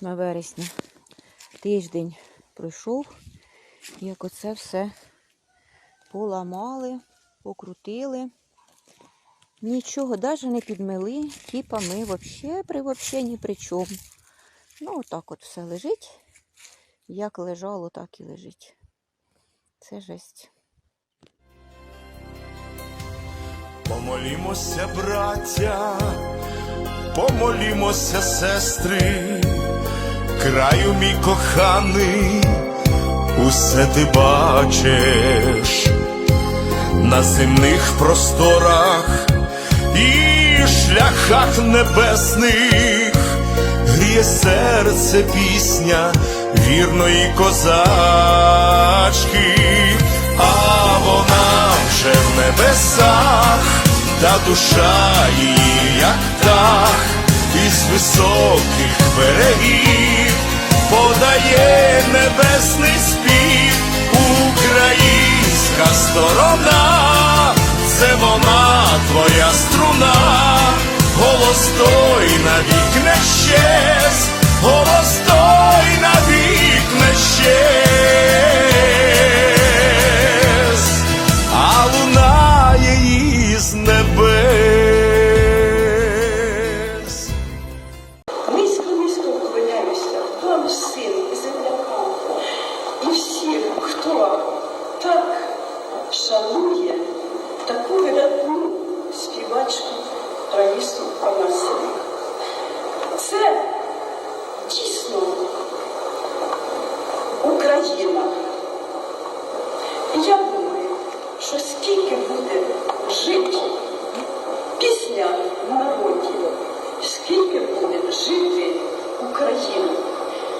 Сьогодні 8 вересня. Тиждень пройшов, як оце все поламали, покрутили. Нічого навіть не підмили, типа ми взагалі при вообще ні при чому. Ну, отак от все лежить. Як лежало, так і лежить. Це жесть. Помолімося, браття, помолімося, сестри, краю мій коханий, усе ти бачиш на земних просторах і шляхах небесних, гріє серце пісня вірної козачки, а вона вже в небесах, та душа її, як птах, із високих берегів подає небесний спів, українська сторона, це вона твоя струна, голос той навік не щез, голос той навік не щез, Україна. І я думаю, що скільки буде жити пісня в народі, скільки буде жити Україна,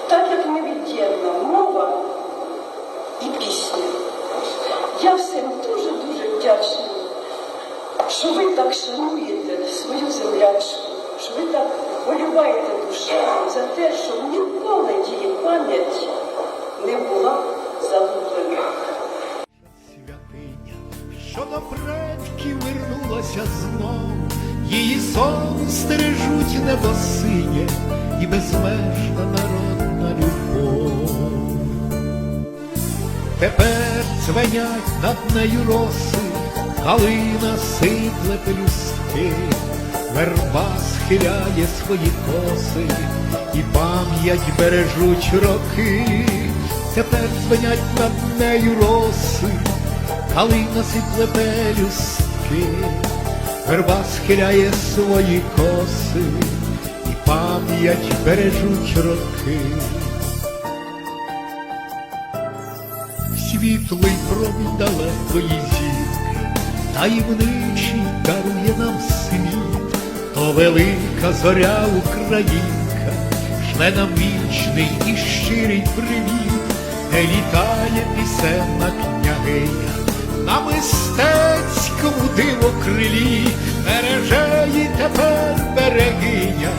так як невід'ємна мова і пісня. Я всім дуже-дуже вдячна, що ви так шануєте свою землячку, що ви так боліваєте душею за те, щоб ніколи її пам'ять не була загублена. святиня, що до предків вернулася знов, її сон стережуть небосиє і безмежна народна любов. Тепер дзвенять над нею роси, калина сипле пелюстки, верба схиляє свої коси, і пам'ять бережуть роки, тепер дзвенять над нею роси, калина сипле пелюстки, верба схиляє свої коси, і пам'ять бережуть роки. світлий промінь далекої зірки, таємничий дарує нам світ, то велика зоря українка, шле нам вічний і щирий привіт, де літає пісенна княгиня, на мистецькому диво крилі, береже її тепер берегиня,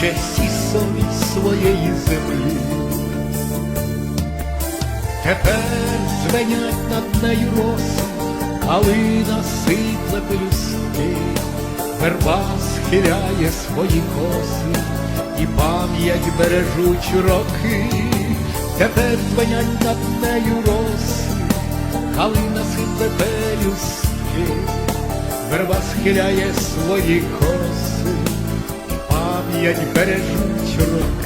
честь і совість своєї землі. Тепер дзвенять над нею роси, калина сипле пелюстки, верба схиляє свої коси, і пам'ять бережуть роки, тепер дзвенять над нею роси, калина сипле пелюстки, верба схиляє свої коси, пам'ять бережуть роки.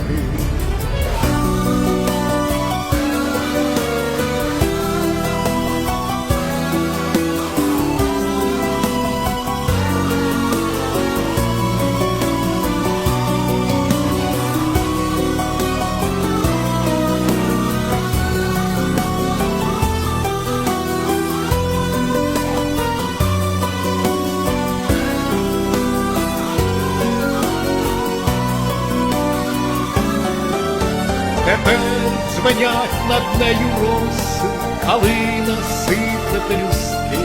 Над нею роси, калина сипле пелюстки,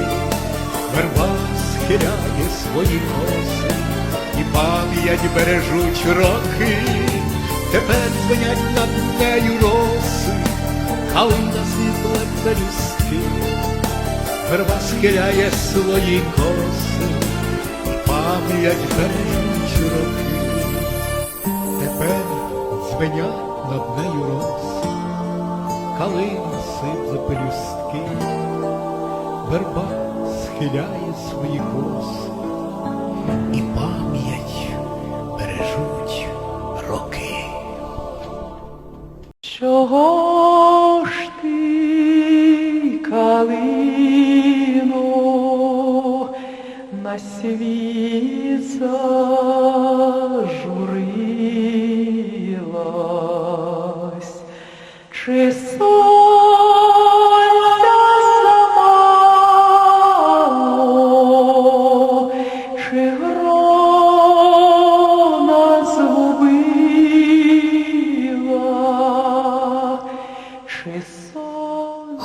верба схиляє свої коси, і пам'ять бережуть роки, тепер дзвенять над нею роси, калина сипле пелюстки, верба схиляє свої коси, і пам'ять бережуть роки. Тепер дзвенять над нею роси, калина сипле пелюстки, верба схиляє свої коси,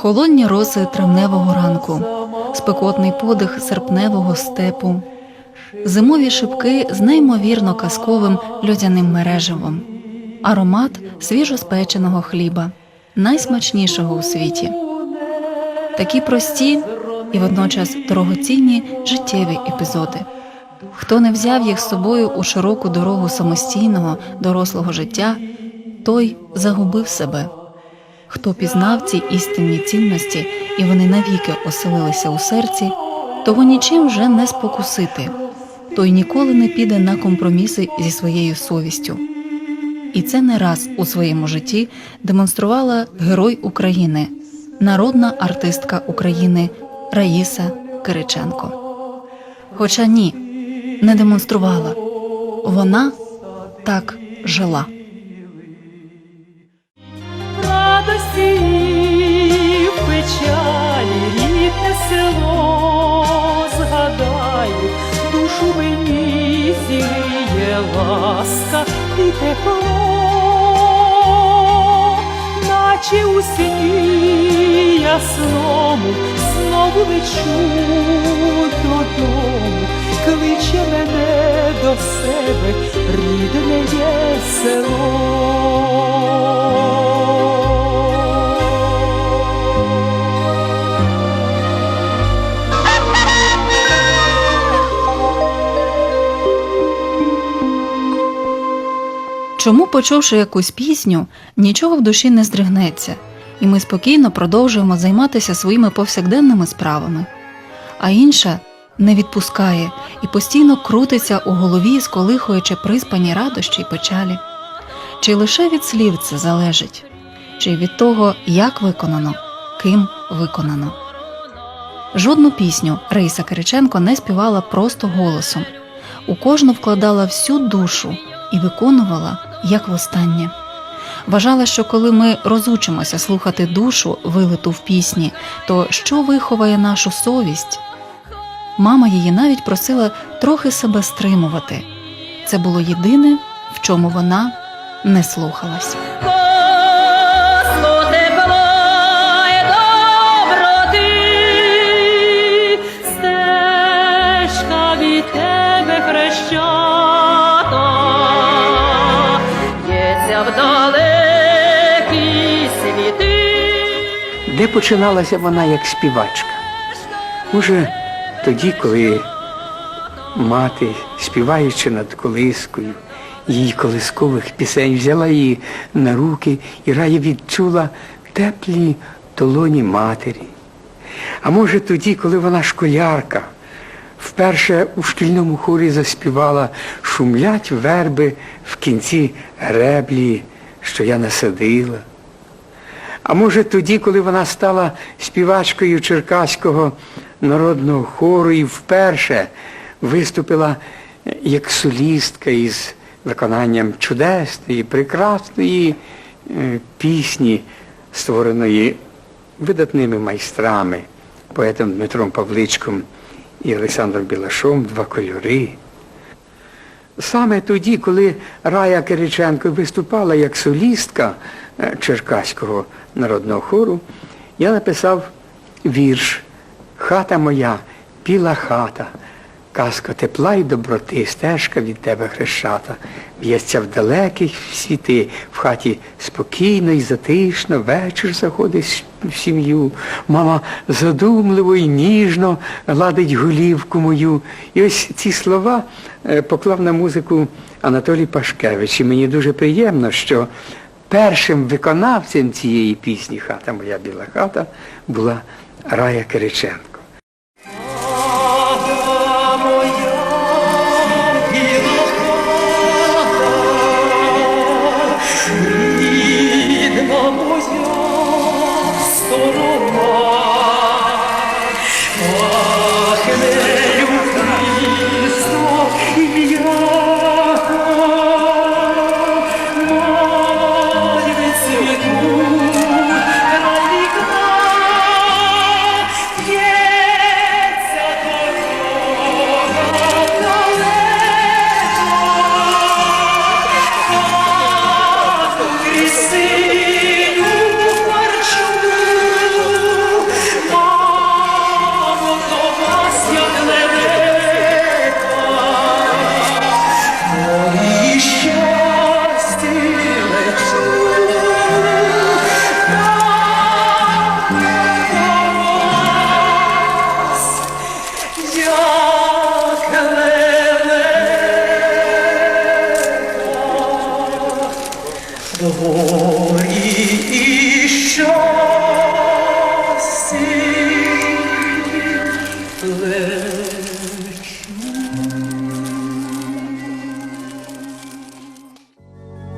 Холодні роси травневого ранку, спекотний подих серпневого степу, зимові шибки з неймовірно казковим льодяним мереживом, аромат свіжоспеченого хліба, найсмачнішого у світі. Такі прості і водночас дорогоцінні життєві епізоди. Хто не взяв їх з собою у широку дорогу самостійного дорослого життя, той загубив себе. Хто пізнав ці істинні цінності і вони навіки оселилися у серці, того нічим вже не спокусити, той ніколи не піде на компроміси зі своєю совістю. І це не раз у своєму житті демонструвала герой України, народна артистка України Раїса Кириченко. Хоча ні, не демонструвала, вона так жила. Тепло, наче у сні ясному знову лечу додому, кличе мене до себе, рідне є село. Чому, почувши якусь пісню, нічого в душі не здригнеться, і ми спокійно продовжуємо займатися своїми повсякденними справами, а інша не відпускає і постійно крутиться у голові, сколихуючи приспані радощі й печалі. Чи лише від слів це залежить, чи від того, як виконано, ким виконано. Жодну пісню Раїса Кириченко не співала просто голосом. У кожну вкладала всю душу і виконувала як востаннє. Вважала, що коли ми розучимося слухати душу, вилиту в пісні, то що виховає нашу совість? Мама її навіть просила трохи себе стримувати. Це було єдине, в чому вона не слухалась. Де починалася вона як співачка? Може, тоді, коли мати, співаючи над колискою, її колискових пісень, взяла її на руки і рая відчула теплі долоні матері. А може тоді, коли вона школярка, вперше у шкільному хорі заспівала Шумлять верби в кінці греблі, що я насадила. А може тоді, коли вона стала співачкою Черкаського народного хору і вперше виступила як солістка із виконанням чудесної, прекрасної е, пісні, створеної видатними майстрами, поетом Дмитром Павличком і Олександром Білашом Два кольори. Саме тоді, коли Рая Кириченко виступала як солістка Е, черкаського народного хору, я написав вірш Хата моя, Піла хата, казка тепла і доброти, стежка від тебе хрещата. Б'ється в далеких сіти. в хаті спокійно і затишно, вечір заходить в сім'ю. Мама задумливо і ніжно ладить голівку мою. І ось ці слова е, поклав на музику Анатолій Пашкевич. І мені дуже приємно, що першим виконавцем цієї пісні Хата моя біла хата була Рая Кириченко. 我。